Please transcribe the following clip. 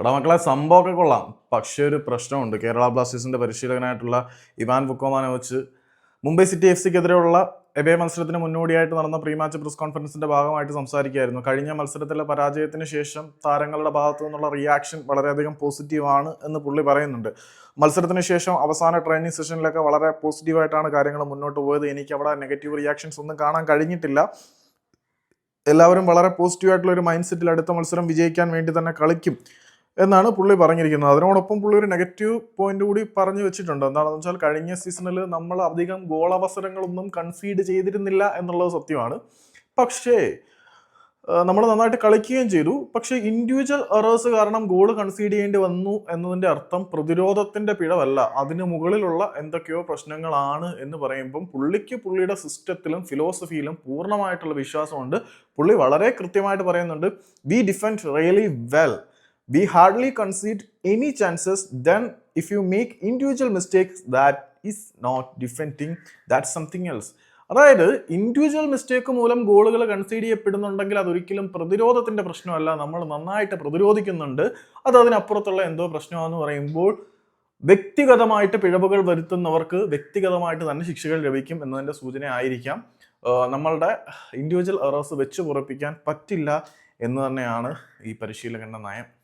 എടാ മക്കളെ സംഭവമൊക്കെ കൊള്ളാം. പക്ഷേ ഒരു പ്രശ്നമുണ്ട്. കേരള ബ്ലാസ്റ്റേഴ്സിന്റെ പരിശീലകനായിട്ടുള്ള ഇവാൻ ബുക്കോമാനെ വെച്ച് മുംബൈ സിറ്റി എഫ് സിക്കെതിരെയുള്ള എബേ മത്സരത്തിന് മുന്നോടിയായിട്ട് നടന്ന പ്രീ മാച്ച് പ്രസ് കോൺഫറൻസിന്റെ ഭാഗമായിട്ട് സംസാരിക്കുകയായിരുന്നു. കഴിഞ്ഞ മത്സരത്തിലെ പരാജയത്തിന് ശേഷം താരങ്ങളുടെ ഭാഗത്തു നിന്നുള്ള റിയാക്ഷൻ വളരെയധികം പോസിറ്റീവാണ് എന്ന് പുള്ളി പറയുന്നുണ്ട്. മത്സരത്തിന് ശേഷം അവസാന ട്രെയിനിങ് സെഷനിലൊക്കെ വളരെ പോസിറ്റീവായിട്ടാണ് കാര്യങ്ങൾ മുന്നോട്ട് പോയത്. എനിക്ക് അവിടെ നെഗറ്റീവ് റിയാക്ഷൻസ് ഒന്നും കാണാൻ കഴിഞ്ഞിട്ടില്ല. എല്ലാവരും വളരെ പോസിറ്റീവായിട്ടുള്ള ഒരു മൈൻഡ് സെറ്റിൽ അടുത്ത മത്സരം വിജയിക്കാൻ വേണ്ടി തന്നെ കളിക്കും. എന്നാണ് പുള്ളി പറഞ്ഞിരിക്കുന്നത്. അതിനോടൊപ്പം പുള്ളി ഒരു നെഗറ്റീവ് പോയിന്റ് കൂടി പറഞ്ഞു വെച്ചിട്ടുണ്ട്. എന്താണെന്ന് വെച്ചാൽ കഴിഞ്ഞ സീസണിൽ നമ്മൾ അധികം ഗോൾ അവസരങ്ങളൊന്നും കൺസീഡ് ചെയ്തിരുന്നില്ല എന്നുള്ളത് സത്യമാണ്. പക്ഷേ നമ്മൾ നന്നായിട്ട് കളിക്കുകയും ചെയ്തു. പക്ഷേ ഇൻഡിവിജ്വൽ എറേഴ്സ് കാരണം ഗോൾ കൺസീഡ് ചെയ്യേണ്ടി വന്നു എന്നതിന്റെ അർത്ഥം പ്രതിരോധത്തിന്റെ പിഴവല്ല. അതിന് മുകളിലുള്ള എന്തൊക്കെയോ പ്രശ്നങ്ങളാണ് എന്ന് പറയുമ്പം പുള്ളിക്ക് പുള്ളിയുടെ സിസ്റ്റത്തിലും ഫിലോസഫിയിലും പൂർണമായിട്ടുള്ള വിശ്വാസമുണ്ട്. പുള്ളി വളരെ കൃത്യമായിട്ട് പറയുന്നുണ്ട് we defend really well we hardly concede any chances. Then if you make individual mistakes that is not different thing. That's something else. അതായത് ഇൻഡിവിജ്വൽ മിസ്റ്റേക്ക് മൂലം ഗോളുകൾ കൺസീഡ് ചെയ്യപ്പെടുന്നുണ്ടെങ്കിൽ അതൊരിക്കലും പ്രതിരോധത്തിന്റെ പ്രശ്നമല്ല. നമ്മൾ നന്നായിട്ട് പ്രതിരോധിക്കുന്നുണ്ട്. അത് അതിനപ്പുറത്തുള്ള എന്തോ പ്രശ്നമാണെന്ന് പറയുമ്പോൾ വ്യക്തിഗതമായിട്ട് പിഴവുകൾ വരുത്തുന്നവർക്ക് വ്യക്തിഗതമായിട്ട് തന്നെ ശിക്ഷകൾ ലഭിക്കും എന്നതിന്റെ സൂചന ആയിരിക്കാം. നമ്മളുടെ ഇൻഡിവിജ്വൽ എറേഴ്സ് വെച്ച് കുറപ്പിക്കാൻ പറ്റില്ല എന്ന് തന്നെയാണ് ഈ പരിശീലകന്റെ നയം.